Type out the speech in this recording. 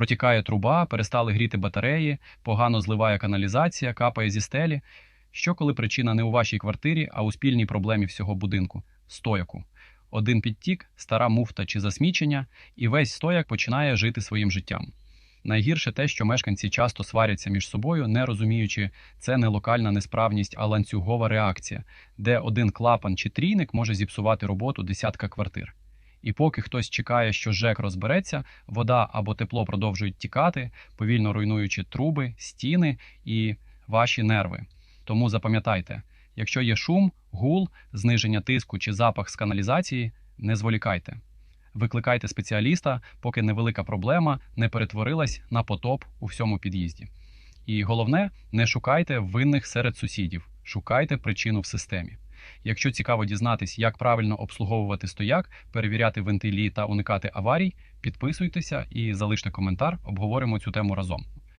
Протікає труба, перестали гріти батареї, погано зливає каналізація, капає зі стелі. Що коли причина не у вашій квартирі, а у спільній проблемі всього будинку стояку. Один підтік, стара муфта чи засмічення, і весь стояк починає жити своїм життям. Найгірше те, що мешканці часто сваряться між собою, не розуміючи, це не локальна несправність, а ланцюгова реакція, де один клапан чи трійник може зіпсувати роботу десятка квартир. І поки хтось чекає, що ЖЕК розбереться, вода або тепло продовжують тікати, повільно руйнуючи труби, стіни і ваші нерви. Тому запам'ятайте, якщо є шум, гул, зниження тиску чи запах з каналізації, не зволікайте. Викликайте спеціаліста, поки невелика проблема не перетворилась на потоп у всьому під'їзді. І головне, не шукайте винних серед сусідів, шукайте причину в системі. Якщо цікаво дізнатись, як правильно обслуговувати стояк, перевіряти вентилі та уникати аварій, підписуйтеся і залиште коментар, обговоримо цю тему разом.